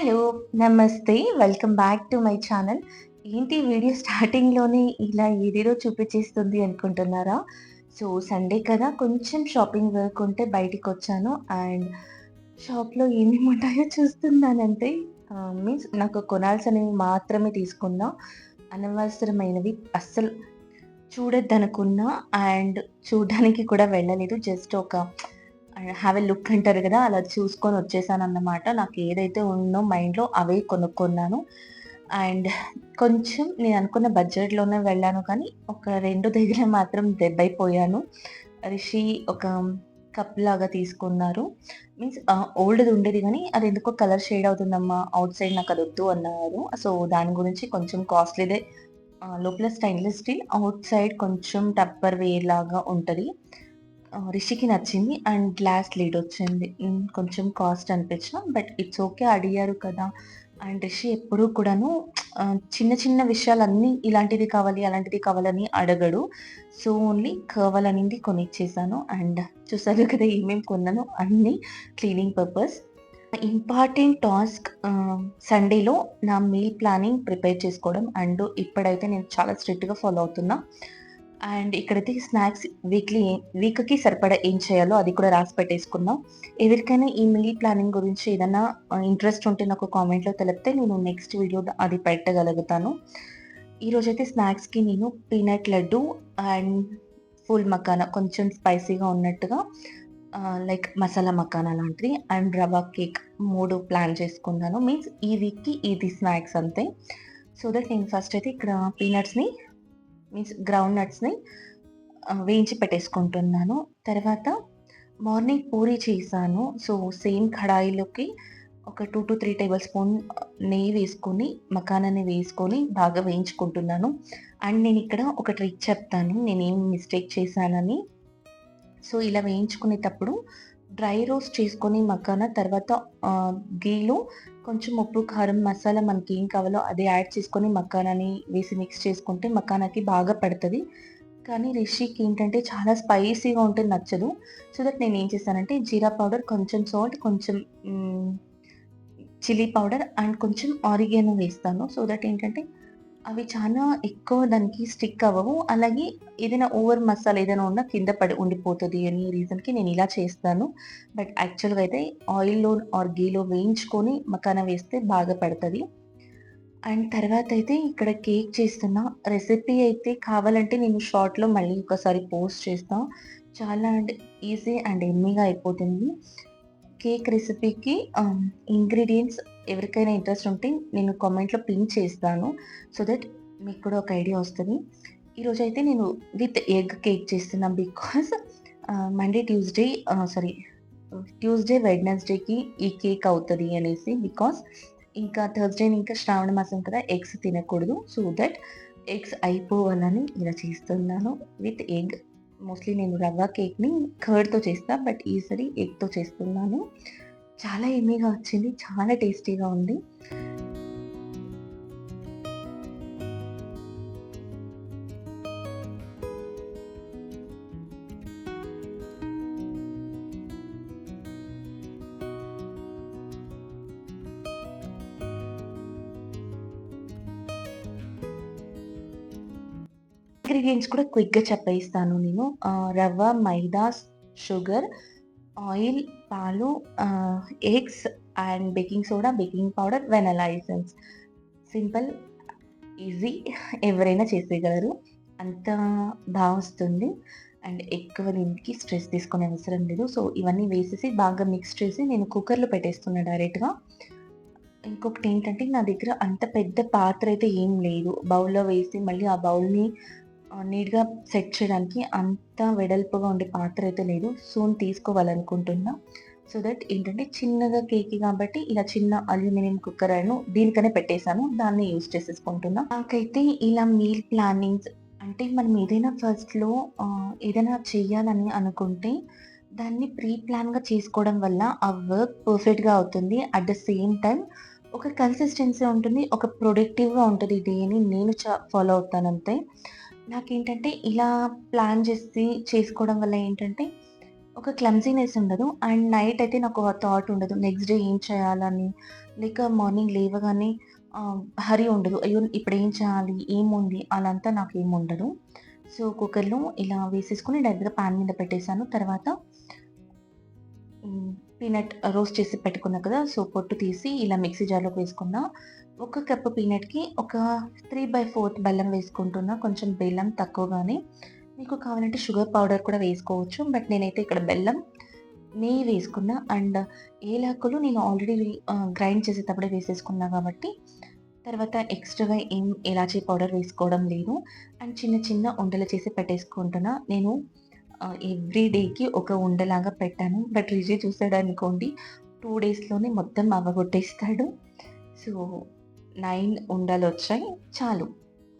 Hello నమస్తే. Welcome back to my channel. ఏంటి video స్టార్టింగ్లోనే ఇలా ఏదేదో చూపించేస్తుంది అనుకుంటున్నారా? సో సండే కదా కొంచెం షాపింగ్ వర్క్ ఉంటే బయటికి వచ్చాను. అండ్ షాప్లో ఏమేమి ఉంటాయో చూస్తున్నానంటే మీన్స్ నాకు కొనాల్సినవి మాత్రమే తీసుకున్నా. అనవసరమైనవి అస్సలు చూడొద్దనుకున్నా. అండ్ చూడడానికి కూడా వెళ్ళలేదు. జస్ట్ ఒక హ్యావ్ ఎ లుక్ అంటారు కదా అలా చూసుకొని వచ్చేసాను అన్నమాట నాకు ఏదైతే ఉన్నో మైండ్లో అవే కొనుక్కున్నాను. అండ్ కొంచెం నేను అనుకున్న బడ్జెట్లోనే వెళ్ళాను కానీ ఒక రెండు దగ్గర మాత్రం దెబ్బైపోయాను. రిషి ఒక కప్ లాగా తీసుకున్నారు. మీన్స్ ఓల్డ్ది ఉండేది కానీ అది ఎందుకో కలర్ షేడ్ అవుతుందమ్మా అవుట్ సైడ్ నాకు అది వద్దు అన్నారు. సో దాని గురించి కొంచెం కాస్ట్లీదే లోపల స్టైన్లెస్ స్టీల్ అవుట్ సైడ్ కొంచెం టప్పర్ వేర్ లాగా ఉంటుంది. రిషికి నచ్చింది అండ్ గ్లాస్ లీడ్ వచ్చింది. కొంచెం కాస్ట్ అనిపించిన బట్ ఇట్స్ ఓకే అడిగారు కదా. అండ్ రిషి ఎప్పుడూ కూడాను చిన్న చిన్న విషయాలన్నీ ఇలాంటిది కావాలి అలాంటిది కావాలని అడగడు. సో ఓన్లీ కావాలనింది కొనిచ్చేసాను. అండ్ చూసారు కదా ఏమేమి కొన్నాను? అన్నీ క్లీనింగ్ పర్పస్ ఇంపార్టెంట్ టాస్క్ సండేలో నా మీల్ ప్లానింగ్ ప్రిపేర్ చేసుకోవడం. అండ్ ఇప్పుడైతే నేను చాలా స్ట్రిక్ట్గా ఫాలో అవుతున్నా. అండ్ ఇక్కడైతే స్నాక్స్ వీక్లీ వీక్కి సరిపడా ఏం చేయాలో అది కూడా రాసి పెట్టేసుకుందాం. ఎవరికైనా ఈ మీల్ ప్లానింగ్ గురించి ఏదైనా ఇంట్రెస్ట్ ఉంటే నాకు కామెంట్లో తెలిపితే నేను నెక్స్ట్ వీడియో అది పెట్టగలుగుతాను. ఈరోజైతే స్నాక్స్కి నేను peanut laddu and full makhana కొంచెం స్పైసీగా ఉన్నట్టుగా లైక్ మసాలా మకానా లాంటిది అండ్ రవా కేక్ మూడు ప్లాన్ చేసుకున్నాను. మీన్స్ ఈ వీక్కి ఇది స్నాక్స్ అంతే. సో దట్ నేను ఫస్ట్ అయితే ఇక్కడ పీనట్స్ని మీన్స్ గ్రౌండ్ నట్స్ని వేయించి పెట్టేసుకుంటున్నాను. తర్వాత మార్నింగ్ పూరి చేశాను. సో సేమ్ కడాయిలోకి ఒక two to three tablespoon నెయ్యి వేసుకొని మకానాన్ని వేసుకొని బాగా వేయించుకుంటున్నాను. అండ్ నేను ఇక్కడ ఒక ట్రిక్ చెప్తాను. నేనేం మిస్టేక్ చేశానని. సో ఇలా వేయించుకునేటప్పుడు డ్రై రోస్ట్ చేసుకొని మకాన తర్వాత గీలో కొంచెం ఉప్పు కారం మసాలా మనకి ఏం కావాలో అదే యాడ్ చేసుకొని మక్కానాని వేసి మిక్స్ చేసుకుంటే మక్కానాకి బాగా పడుతుంది. కానీ రిషికి ఏంటంటే చాలా స్పైసీగా ఉంటే నచ్చదు. సో దట్ నేను ఏం చేశానంటే జీరా పౌడర్ కొంచెం సాల్ట్ కొంచెం చిల్లీ పౌడర్ అండ్ కొంచెం ఆరిగేనో వేస్తాను. సో దట్ ఏంటంటే అవి చాలా ఎక్కువ దానికి స్టిక్ అవ్వవు. అలాగే ఏదైనా ఓవర్ మసాలా ఏదైనా ఉన్నా కింద పడి ఉండిపోతుంది అని రీజన్కి నేను ఇలా చేస్తాను. బట్ యాక్చువల్గా అయితే ఆయిల్లో ఆర్ గీలో వేయించుకొని మకాన వేస్తే బాగా పడుతుంది. అండ్ తర్వాత అయితే ఇక్కడ కేక్ చేస్తున్న రెసిపీ అయితే కావాలంటే నేను షార్ట్లో మళ్ళీ ఒకసారి పోస్ట్ చేస్తాను చాలా అండ్ ఈజీ అండ్ ఎమ్మీగా అయిపోతుంది. కేక్ రెసిపీకి ఇంగ్రీడియంట్స్ ఎవరికైనా ఇంట్రెస్ట్ ఉంటే నేను కామెంట్లో పిన్ చేస్తాను సో దట్ మీకు కూడా ఒక ఐడియా వస్తుంది. ఈరోజు అయితే నేను విత్ ఎగ్ కేక్ చేస్తున్నాను because Monday Tuesday sorry Tuesday వెడ్నెస్డేకి ఈ కేక్ అవుతుంది అనేసి బికాస్ ఇంకా థర్స్డే ఇంకా శ్రావణ మాసం కదా ఎగ్స్ తినకూడదు సో దట్ ఎగ్స్ అయిపోవాలని ఇలా చేస్తున్నాను. విత్ ఎగ్ మోస్ట్లీ నేను రవ్వ కేక్ని కర్డ్తో చేస్తాను బట్ ఈసారి ఎగ్తో చేస్తున్నాను. చాలా ఎమ్మీగా వచ్చింది చాలా టేస్టీగా ఉంది. ఇంగ్రీడియంట్స్ కూడా క్విక్గా చెప్పేస్తాను నేను. రవ్వ మైదా షుగర్ ఆయిల్ పాలు eggs and baking soda baking powder vanilla essence. Simple easy ఎవరైనా చేసేయగలరు. అంత బాగా వస్తుంది. అండ్ ఎక్కువ దీనికి స్ట్రెస్ తీసుకునే అవసరం లేదు. సో ఇవన్నీ వేసేసి బాగా మిక్స్ చేసి నేను కుక్కర్లో పెట్టేస్తున్నా డైరెక్ట్గా. ఇంకొకటి ఏంటంటే నా దగ్గర అంత పెద్ద పాత్ర అయితే ఏం లేదు. బౌల్లో వేసి మళ్ళీ ఆ బౌల్ని నీట్గా సెట్ చేయడానికి అంత వెడల్పుగా ఉండే పాత్ర అయితే లేదు. సూన్ తీసుకోవాలనుకుంటున్నా. సో దట్ ఏంటంటే చిన్నగా కేక్ కాబట్టి ఇలా చిన్న అల్యూమినియం కుక్కర్ అను దీనికనే పెట్టేశాను. దాన్ని యూజ్ చేసేసుకుంటున్నా. నాకైతే ఇలా మీల్ ప్లానింగ్స్ అంటే మనం ఏదైనా ఫస్ట్లో ఏదైనా చేయాలని అనుకుంటే దాన్ని ప్రీ ప్లాన్గా చేసుకోవడం వల్ల ఆ వర్క్ పర్ఫెక్ట్గా అవుతుంది. అట్ ద సేమ్ టైం ఒక కన్సిస్టెన్సీ ఉంటుంది ఒక ప్రొడక్టివ్గా ఉంటుంది. ఇది అని నేను చా ఫాలో అవుతాను అంతే నాకేంటంటే ఇలా ప్లాన్ చేసి చేసుకోవడం వల్ల ఏంటంటే ఒక క్లమ్జీనెస్ ఉండదు. అండ్ నైట్ అయితే నాకు ఆ థాట్ ఉండదు. నెక్స్ట్ డే ఏం చేయాలని, లేక మార్నింగ్ లేవగానే హరి ఉండదు. అయ్యో! ఇప్పుడేం చేయాలి? ఏముంది? అలాంతా నాకు ఏమి ఉండదు సో, కుక్కర్‌లో ఇలా వేసేసుకొని డైరెక్ట్‌గా పాన్ మీద పెట్టేసాను. తర్వాత పీనట్ రోస్ట్ చేసి పెట్టుకున్నా కదా! సో, పొట్టు తీసి ఇలా మిక్సీ జార్‌లోకి వేసుకున్నా. ఒక కప్పు పీనట్‌కి ఒక 3/4 బెల్లం వేసుకుంటున్నా. కొంచెం బెల్లం తక్కువగానే. మీకు కావాలంటే షుగర్ పౌడర్ కూడా వేసుకోవచ్చు. బట్ నేనైతే ఇక్కడ బెల్లం, నెయ్యి వేసుకున్నా. అండ్ ఏలాకులు నేను ఆల్రెడీ గ్రైండ్ చేసేటప్పుడే వేసేసుకున్నా కాబట్టి, తర్వాత ఎక్స్‌ట్రా‌గా ఏం ఎలాచీ పౌడర్ వేసుకోవడం లేదు. అండ్ చిన్న చిన్న ఉండలు చేసి పెట్టేసుకుంటున్నా. నేను ఎవ్రీ డేకి ఒక ఉండలాగా పెట్టాను. బట్ రిజీ చూసాడు అనుకోండి టూ డేస్‌లోనే మొత్తం అవ్వగొట్టేస్తాడు. సో, నైన్ ఉండలు వచ్చాయి చాలు.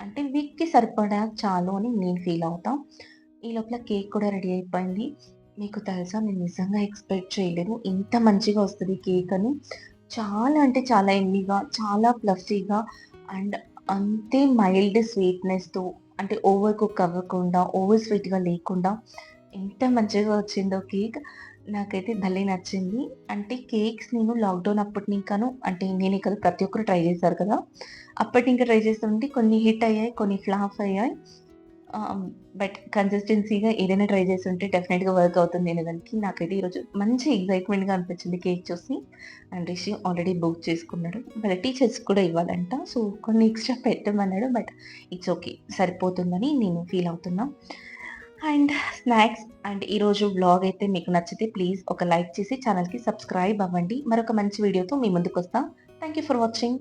అంటే వీక్‌కి సరిపడా చాలు అని నేను ఫీల్ అవుతాం ఈ లోపల కేక్ కూడా రెడీ అయిపోయింది. మీకు తెలుసా నేను నిజంగా ఎక్స్‌పెక్ట్ చేయలేదు. ఇంత మంచిగా వస్తుంది కేక్ అని. చాలా అంటే చాలా యమ్మీగా, చాలా ఫ్లఫీగా అండ్ అంతే మైల్డ్ స్వీట్‌నెస్‌తో అంటే ఓవర్ కుక్ అవ్వకుండా, ఓవర్ స్వీట్‌గా లేకుండా ఎంత మంచిగా వచ్చిందో కేక్. నాకైతే భలే నచ్చింది. అంటే కేక్స్ నేను లాక్‌డౌన్ అప్పటి ఇంకాను అంటే నేను ఇక్కడ ప్రతి ఒక్కరు ట్రై చేశారు కదా! అప్పటి ఇంకా ట్రై చేస్తుంటే కొన్ని హిట్ అయ్యాయి. కొన్ని ఫ్లాప్ అయ్యాయి. బట్ కన్సిస్టెన్సీగా ఏదైనా ట్రై చేస్తుంటే డెఫినెట్‌గా వర్క్ అవుతుంది అనేదానికి నాకైతే ఈరోజు మంచి ఎగ్జైట్మెంట్గా అనిపించింది కేక్ చూసి. అండ్ రిషి ఆల్రెడీ బుక్ చేసుకున్నాడు. వాళ్ళ టీచర్స్ కూడా ఇవ్వాలంట. సో, కొన్ని ఎక్స్‌ట్రా పెట్టమన్నాడు. But it's okay. సరిపోతుందని నేను ఫీల్ అవుతున్నా. అండ్ స్నాక్స్ అండ్ ఈరోజు బ్లాగ్ అయితే మీకు నచ్చితే ప్లీజ్ ఒక లైక్ చేసి ఛానల్కి సబ్స్క్రైబ్ అవ్వండి. మరొక మంచి వీడియోతో మీ ముందుకొస్తాం థ్యాంక్ యూ ఫర్ వాచింగ్.